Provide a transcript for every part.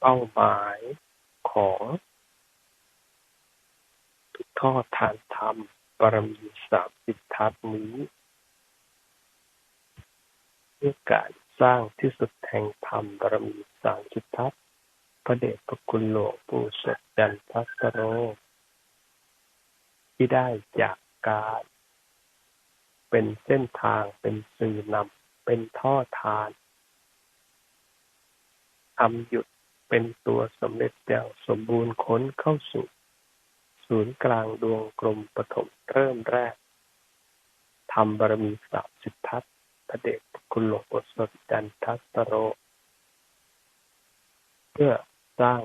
เป้าหมายของทุกทอดทานธรรมบารมีสามสิบทัศนี้ เพื่อการสร้างที่สุดแห่งธรรมบารมีสามสิบทัศพระเดชพระคุณหลวงปู่สดจันทัสโร ที่ได้จากการเป็นเส้นทางเป็นสื่อนำเป็นท่อทานทำหยุด เป็นตัวสำเร็จอย่างสมบูรณ์ค้นเข้าสู่ ศูนย์กลางดวงกลมปฐมเริ่มแรกทำบารมีสามสิบทัศพระเดชคุณหลวงปู่สดจันทัสโร เพื่อสร้าง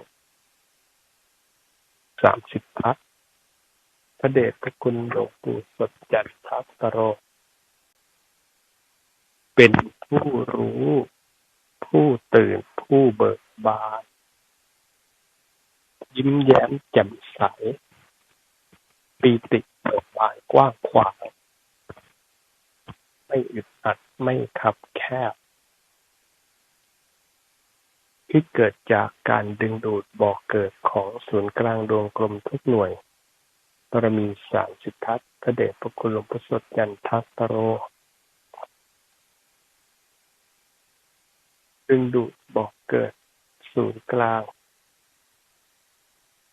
สามสิบทัศพระเดชพระคุณหลวงปู่สดจันทัสโร เป็นผู้รู้ ผู้ตื่นผู้เบิกบาน ยิ้มแย้มแจ่มใสปีติเบิกบานกว้างขวางไม่อึดอัดไม่ขับแคบ ที่เกิดจากการดึงดูดบ่อกเกิดของศูนย์กลางดวงกลมทุกหน่วยบารมีสามสิบทัศพระเดชพระคุณหลวงพ่อสดยันทัสโร ดึงดูดบ่อกเกิดศูนย์กลาง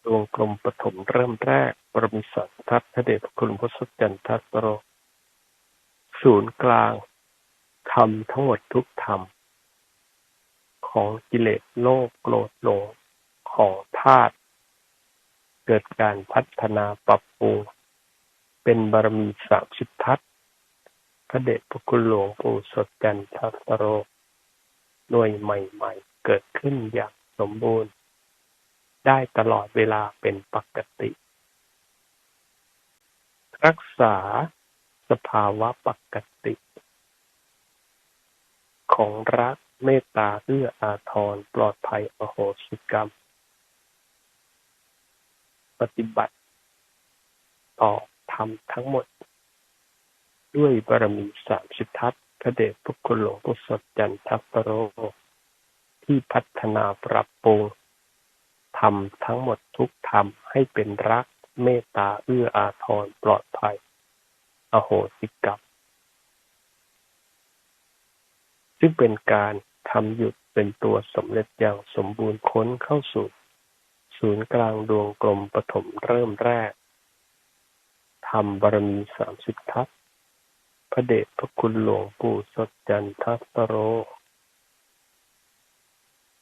ดวงกลมปฐมเริ่มแรก บรมีสัตทัศพระเดชพระคุณพระสุจันทัสโร ศูนย์กลางธรรมทั้งหมดทุกธรรม ของกิเลสโลภโกรธหลงของธาตุเกิดการพัฒนาปรับปรุงเป็นบารมีสามสิบทัศพระเดชพระคุณหลวงปู่สดจันทัสโรหน่วยใหม่ ๆ เกิดขึ้นอย่างสมบูรณ์ ได้ตลอดเวลาเป็นปกติ รักษาสภาวะปกติ ของรักเมตตาเอื้ออาทรปลอดภัยอโหสิกรรม ปฏิบัติ ต่อธรรมทั้งหมด ด้วยบารมีสามสิบทัศพระเดชพระคุณหลวงปู่สดจันทัปโร ที่พัฒนาปรับปรุง ทำทั้งหมดทุกธรรมให้เป็นรัก เมตตาเอื้ออาทรปลอดภัย อโหสิกรรมซึ่งเป็นการทำหยุดเป็นตัวสำเร็จอย่างสมบูรณ์ค้นเข้าสู่ ศูนย์กลางดวงกลมปฐมเริ่มแรกทำบารมีสามสิบทัศพระเดชพระคุณหลวงปู่สดจันทัสโร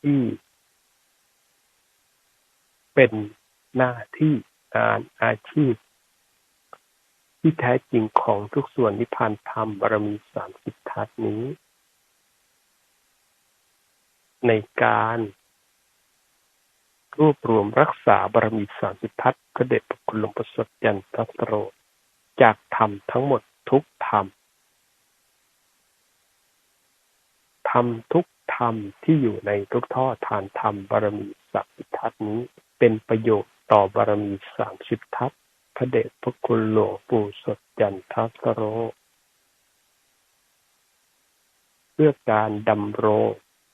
ที่ เป็นหน้าที่งานอาชีพ ที่แท้จริงของทุกส่วนนิพพานธรรมบารมีสามสิบทัศนี้ ในการรวบรวมรักษาบารมีสามสิบทัศพระเดชพระคุณหลวงปู่สดยันทัสโร จากธรรมทั้งหมดทุกธรรมธรรมทุกธรรมที่อยู่ในทุกท่อทานธรรมบารมีสามสิบทัศนี้ เป็นประโยชน์ต่อบารมีสามสิบทัศพระเดชพระคุณหลวงปู่สดจันทัสโร เพื่อการดำรง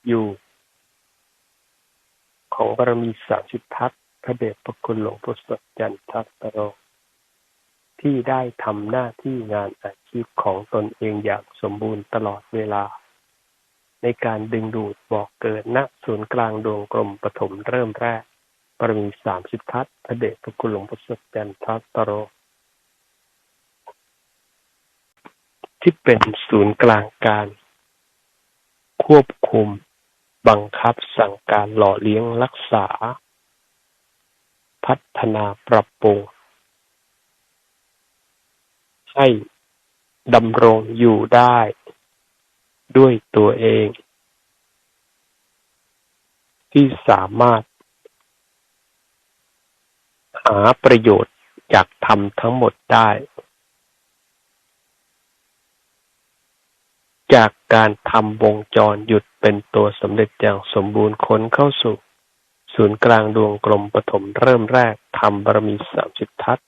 อยู่ ของบารมีสามสิบทัศพระเดชพระคุณหลวงปู่สดจันทัสโร ที่ได้ทำหน้าที่งานอาชีพของตนเองอย่างสมบูรณ์ตลอดเวลาในการดึงดูดบอกเกิดณศูนย์กลางดวงกลมปฐมเริ่มแรก ปรมีสามสิบทัศพระเดชพระคุณหลวงพ่อสดจันทัสตโร ที่เป็นศูนย์กลางการ ควบคุม บังคับสั่งการหล่อเลี้ยงรักษา พัฒนาปรับปรุง ให้ดำรงอยู่ได้ด้วยตัวเอง ที่สามารถ หาประโยชน์จากธรรมทั้งหมดได้ จากการทำวงจรหยุดเป็นตัวสำเร็จอย่างสมบูรณ์ค้นเข้าสู่ ศูนย์กลางดวงกลมปฐมเริ่มแรกทำบารมีสามสิบทัศ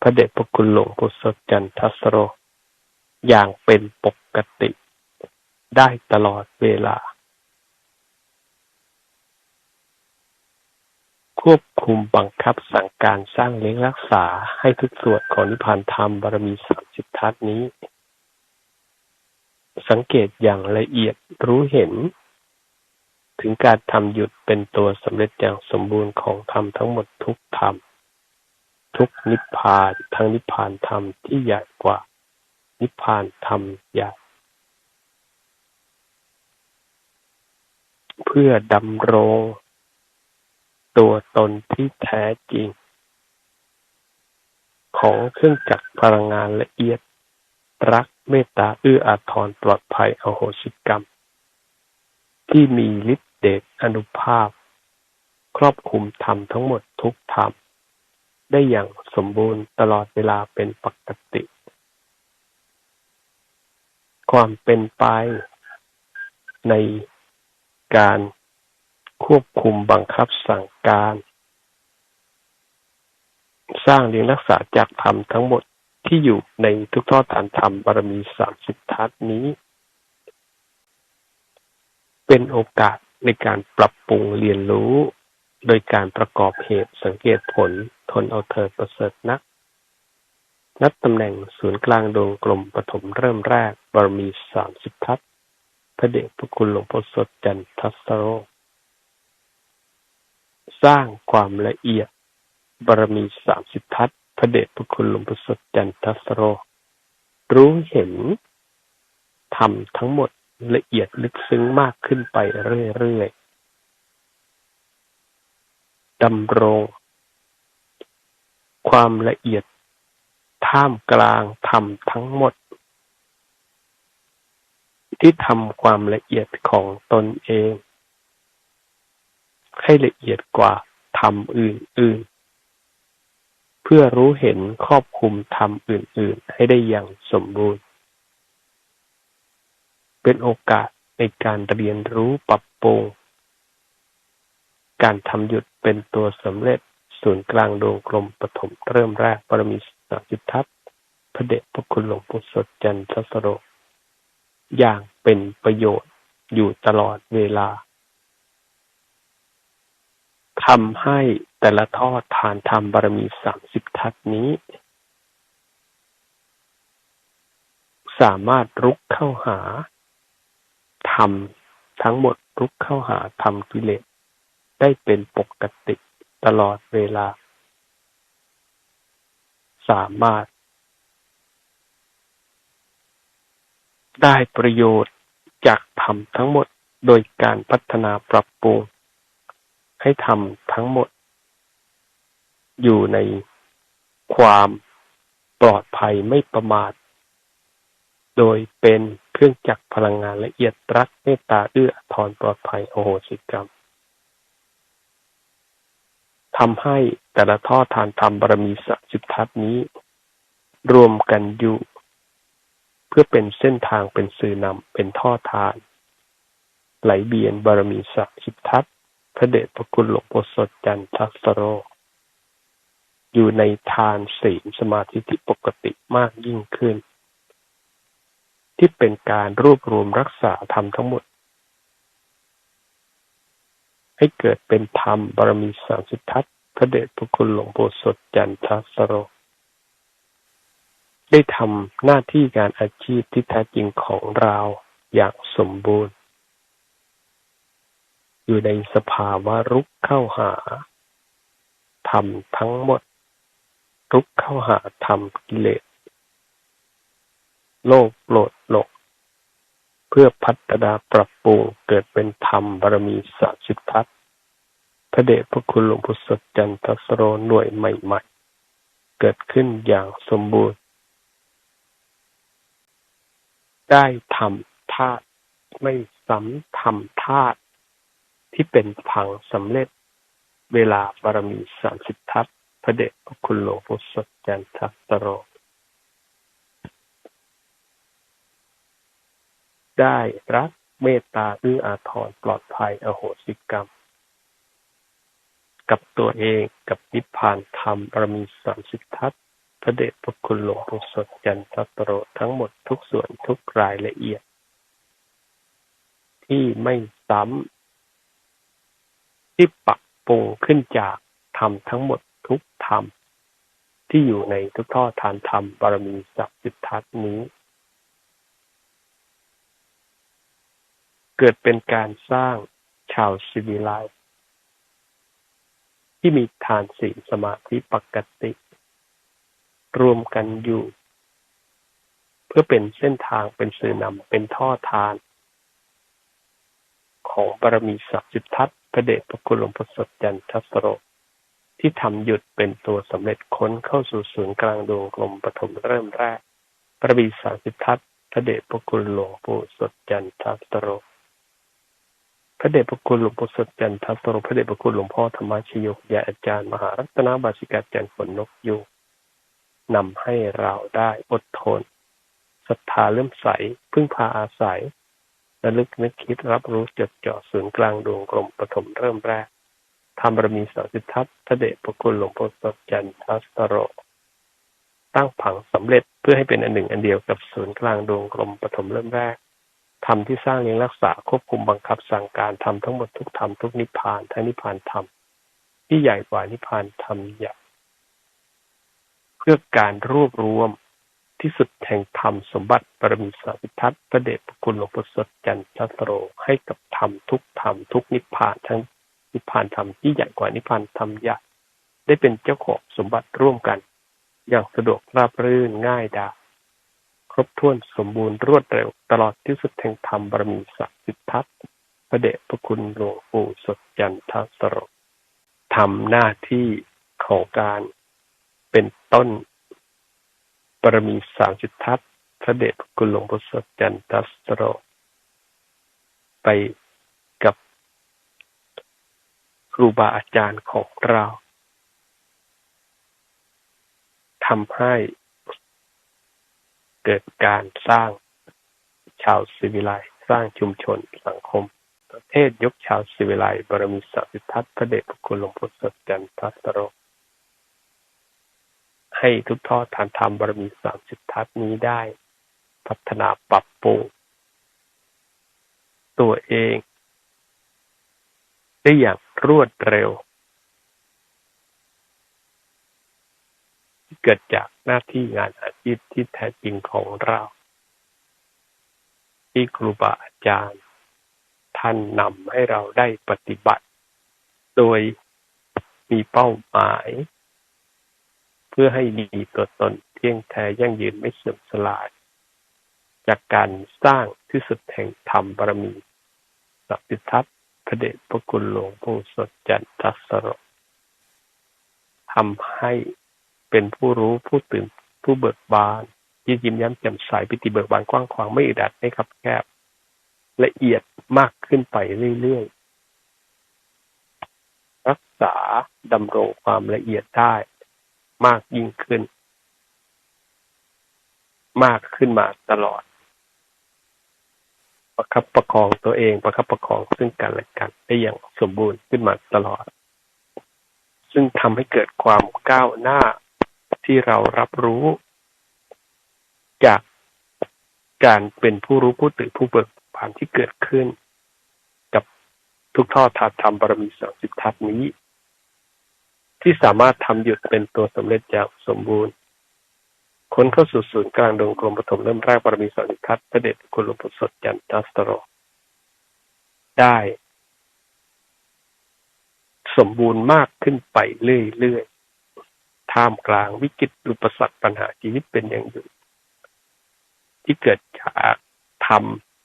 พระเดชพระคุณหลวงพุทธจันทัสโร อย่างเป็นปกติได้ตลอดเวลา ควบคุมบังคับสั่งการสร้างเลี้ยงรักษาให้ทุกส่วนของนิพพานธรรมบารมีสามสิบทัศนี้ สังเกตอย่างละเอียดรู้เห็น ถึงการทำหยุดเป็นตัวสำเร็จอย่างสมบูรณ์ของธรรมทั้งหมดทุกธรรม ทุกนิพพานทั้งนิพพานธรรมที่ใหญ่กว่า นิพพานธรรมใหญ่เพื่อดำรง ตัวตนที่แท้จริง ของเครื่องจักรพลังงานละเอียด รักเมตตาเอื้ออาทรปลอดภัยอโหสิกรรม ที่มีฤทธิเดชอนุภาพ ครอบคุมธรรมทั้งหมดทุกธรรม ได้อย่างสมบูรณ์ตลอดเวลาเป็นปกติ ความเป็นไปในการ ควบคุมบังคับสั่งการ สร้างเลี้ยงรักษาจากธรรมทั้งหมดที่อยู่ในทุกทอดฐานธรรมบารมีสามสิบทัศนี้ เป็นโอกาสในการปรับปรุงเรียนรู้ โดยการประกอบเหตุสังเกตผลทนเอาเธอประเสริฐนัก นัดตำแหน่งศูนย์กลางดวงกลมปฐมเริ่มแรกบารมีสามสิบทัศพระเดชพระคุณหลวงพ่อสดจันทัสโร สร้างความละเอียด บารมีสามสิบทัศ พระเดชพระคุณหลวงพ่สดจันทัสโร รู้เห็นทำทั้งหมดละเอียดลึกซึ้งมากขึ้นไปเรื่อยๆดำรง ความละเอียด ท่ามกลางทำทั้งหมด ที่ทำความละเอียดของตนเอง ให้ละเอียดกว่าทำอื่น ๆ เพื่อรู้เห็นครอบคุมทำอื่น ๆ ให้ได้อย่างสมบูรณ์ เป็นโอกาสในการเรียนรู้ปรับปรุง การทำหยุดเป็นตัวสำเร็จศูนย์กลางดวงกลมปฐมเริ่มแรกปรมีสาสิทัศพระเดชพระคุณหลวงปู่สดจันทสโรอย่างเป็นประโยชน์อยู่ตลอดเวลา ทำให้แต่ละทอดทานธรรมบารมีสามสิบทัศนี้ สามารถรุกเข้าหาธรรมทั้งหมดรุกเข้าหาธรรมกิเลสได้เป็นปกติตลอดเวลา สามารถ ได้ประโยชน์จากธรรมทั้งหมดโดยการพัฒนาปรับปรุง ให้ทำทั้งหมด อยู่ในความปลอดภัยไม่ประมาท โดยเป็นเครื่องจักรพลังงานละเอียดรักเมตตาเอื้อทอนปลอดภัยโอโหสิกรรมทำให้แต่ละท่อทานธรรมบารมีสัจิทัศนี้ รวมกันอยู่ เพื่อเป็นเส้นทางเป็นสื่อนำเป็นท่อทาน ไหลเบียนบารมีสักชิบทัศ พระเดชพระคุณหลวงพ่สดจันทัสโร อยู่ในทานศีลสมาธิที่ปกติมากยิ่งขึ้น ที่เป็นการรวบรวมรักษาธรรมทั้งหมด ให้เกิดเป็นธรรมบารมีสามสิททัศพระเดชพระคุณหลวงพ่สดจันทัสโร ได้ทำหน้าที่การอาชีพที่แท้จริงของเราอย่างสมบูรณ์ อยู่ในสภาวะรุกเข้าหาทำทั้งหมด รุกเข้าหาทำกิเลส โลกโลดหลก เพื่อพัฒนาปรับปรุงเกิดเป็นธรรมบารมีสาสิทัศพระเดชพระคุณหลวงพุทธจันทสโรหน่วยใหม่ ๆ เกิดขึ้นอย่างสมบูรณ์ ได้ทำธาตุไม่ซ้ำทำธาตุ ที่เป็นพังสำเร็จเวลาบารมีสามสิบทัศพระเดชพระคุณหลวงพ่อสดจันทัตโร ได้รักเมตตาอื้ออาทรปลอดภัยอโหสิกรรม กับตัวเองกับนิพพานธรรมบารมีสามสิบทัศพระเดชพระคุณหลวงปู่สดจันทตโรทั้งหมดทุกส่วนทุกรายละเอียด ที่ไม่ซ้ำ ที่ปักปรุงขึ้นจากธรรมทั้งหมดทุกธรรม ที่อยู่ในทุกท่อทานธรรมบารมีสัพสิทัตนี้ เกิดเป็นการสร้างชาวสิวิไลที่มีทานสีสมาธิปกติ รวมกันอยู่ เพื่อเป็นเส้นทางเป็นสื่อนำเป็นท่อทาน ของบารมีสัพสิทธัต พระเดชพระคุณหลวงพ่อสดจันทสโรที่ทำหยุดเป็นตัวสำเร็จค้นเข้าสู่ศูนย์กลางดวงกลมปฐมเริ่มแรก พระบีสัพสิทัตพระเดชพระคุณหลวงปู่สดจันทสโรพระเดชพระคุณหลวงปู่สดจันทสโรพระเดชพระคุณหลวงพ่อธรรมชโยยาอาจารย์มหารัตนบาสิกาจันฝนนกยูนำให้เราได้อดทนศรัทธาเลื่มใสพึ่งพาอาศัย ระลึกนึกคิดรับรู้จดจ่อศูนย์กลางดวงกลมปฐมเริ่มแรกทำบารมีสังสิทธัตพระเดชพระคุณหลวงพ่อสดจันทัสโร ตั้งผังสำเร็จเพื่อให้เป็นอันหนึ่งอันเดียวกับศูนย์กลางดวงกลมปฐมเริ่มแรกทำที่สร้างเลี้ยงรักษาควบคุมบังคับสั่งการทำทั้งหมดทุกธรรมทุกนิพพานทั้งนิพพานธรรมที่ใหญ่กว่านิพพานธรรมใหญ่เพื่อการรวบรวม ที่สุดแห่งธรรมสมบัติปรมีสาวิทัตพระเดชพระคุณหลวงพ่อสดจันทสโร ให้กับธรรมทุกธรรมทุกนิพพานทั้งนิพพานธรรมที่ใหญ่กว่านิพพานธรรมใหญ่ได้เป็นเจ้าของสมบัติร่วมกัน อย่างสะดวกราบรื่นง่ายดายครบถ้วนสมบูรณ์รวดเร็ว ตลอดที่สุดแห่งธรรมบารมีสักสิทธัตพระเดชพระคุณหลวงปู่สดจันทสโรทำหน้าที่ของการเป็นต้น บารมีสามสิทธัตพระเดชพระคุณหลวงพ่อสดจันทัสโร ไปกับครูบาอาจารย์ของเราทำให้เกิดการสร้างชาวสิวิไลสร้างชุมชนสังคม ประเทศยกชาวสิวิไลบารมีสัพพิทัตพระเดชพระคุณหลวงพ่อสดจันทัสโร ให้ทุกทอดทานธรรมบารมีสามสิบทัศนี้ได้ พัฒนาปรับปรุงตัวเอง ได้อย่างรวดเร็ว เกิดจากหน้าที่งานอาชีพที่แท้จริงของเรา ที่ครูบาอาจารย์ ท่านนำให้เราได้ปฏิบัติ โดยมีเป้าหมาย เพื่อให้มีตัวตนเที่ยงแท้ยั่งยืนไม่เสื่อมสลาย จากการสร้างที่สุดแห่งธรรมบารมีสัพพิทัตพระเดชพระคุณหลวงปู่สดจันทัสรทำให้เป็นผู้รู้ผู้ตื่นผู้เบิกบานยิ้มยิ้มย้ำแจ่มใสปิติเบิกบานกว้างขวางไม่อึดอัดไม่คับแคบละเอียดมากขึ้นไปเรื่อยๆ รักษาดำรงความละเอียดได้ มากยิ่งขึ้น มากขึ้นมาตลอด ประคับประคองตัวเองประคับประคองซึ่งกันและกันได้อย่างสมบูรณ์ขึ้นมาตลอด ซึ่งทำให้เกิดความก้าวหน้าที่เรารับรู้ จากการเป็นผู้รู้ผู้ตื่นผู้เบิกบานที่เกิดขึ้น กับทุกท่อทัดธรรมบารมีสองสิบทัศนี้ ที่สามารถทำหยุดเป็นตัวสำเร็จอย่างสมบูรณ์ค้นเข้าสู่ศูนย์กลางดวงกลมปฐมเริ่มแรกบารมีสันิทัศน์พระเดชคุณหลวงปู่สดจันทัสตโร ได้ สมบูรณ์มากขึ้นไปเรื่อยๆ ท่ามกลางวิกฤตอุปสรรคปัญหาชีวิตเป็นอย่างอยู่ ที่เกิดจากท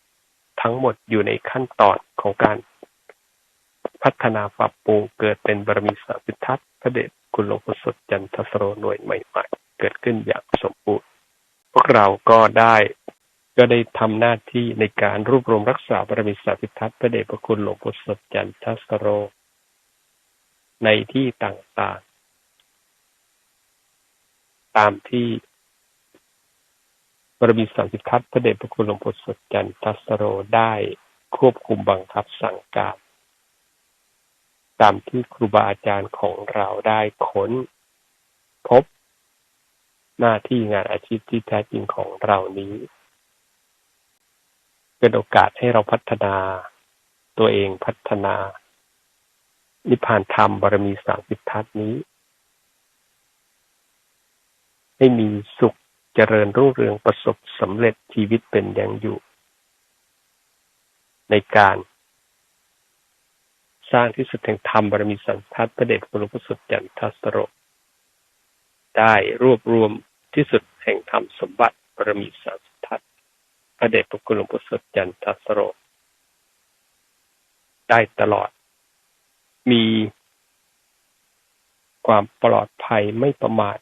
ำทั้งหมดอยู่ในขั้นตอนของการ พัฒนาปรับปรุงเกิดเป็นบารมีสาวิทัศน์พระเดชคุณหลวงพ่อสดจันทสโรหน่วยใหม่ ๆ เกิดขึ้นอย่างสมบูรณ์ พวกเราก็ได้ก็ได้ทำหน้าที่ในการรวบรวมรักษาบารมีสาวิทัศน์พระเดชพระคุณหลวงพ่อสดจันทสโร ในที่ต่างๆ ตามที่บารมีสามิทัศน์พระเดชพระคุณหลวงพ่อสดจันทสโรได้ควบคุมบังคับสั่งการ ตามที่ครูบาอาจารย์ของเราได้ค้นพบ หน้าที่งานอาชีพที่แท้จริงของเรานี้ เป็นโอกาสให้เราพัฒนาตัวเองพัฒนา นิพพานธรรมบารมีสามสิบทัศนี้ ให้มีสุขเจริญรุ่งเรืองประสบสำเร็จชีวิตเป็นอย่างอยู่ ในการ สร้างที่สุดแห่งธรรมบารมีสัมทัศพระเดชพระหลวงพ่อสุดจันทัสโรได้รวบรวมที่สุดแห่งธรรมสมบัติบารมีสามทัศพระเดชพระคุณหลวงพ่อสุดจันทัสโรได้ตลอด มีความปลอดภัยไม่ประมาท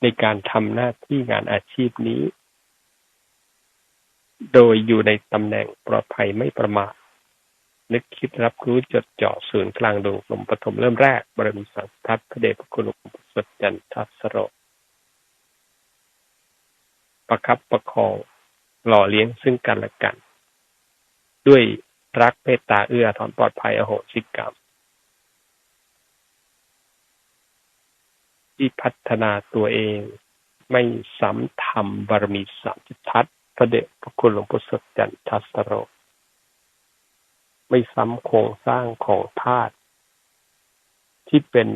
ในการทำหน้าที่งานอาชีพนี้ โดยอยู่ในตำแหน่งปลอดภัยไม่ประมาท นึกคิดรับรู้จดจ่อศูนย์กลางดวงลมปฐมเริ่มแรก บรมีสังทัศพระเดชพระคุณหลวงปู่สดจันทัสโรประคับประคอง หล่อเลี้ยงซึ่งกันและกัน ด้วยรักเมตตาเอื้อถอนปลอดภัยอโหสิกรรม ที่พัฒนาตัวเองไม่ซ้ำทำบารมีสามจิตทัศพระเดชพระคุณหลวงพ่อสดจันทัสโร ไม่ซ้ำโครงสร้างของธาตุที่เป็น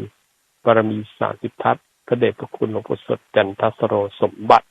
บารมีสามสิบทัศพระเดชพระคุณหลวงพ่อสดจันทัสโรสมบัติ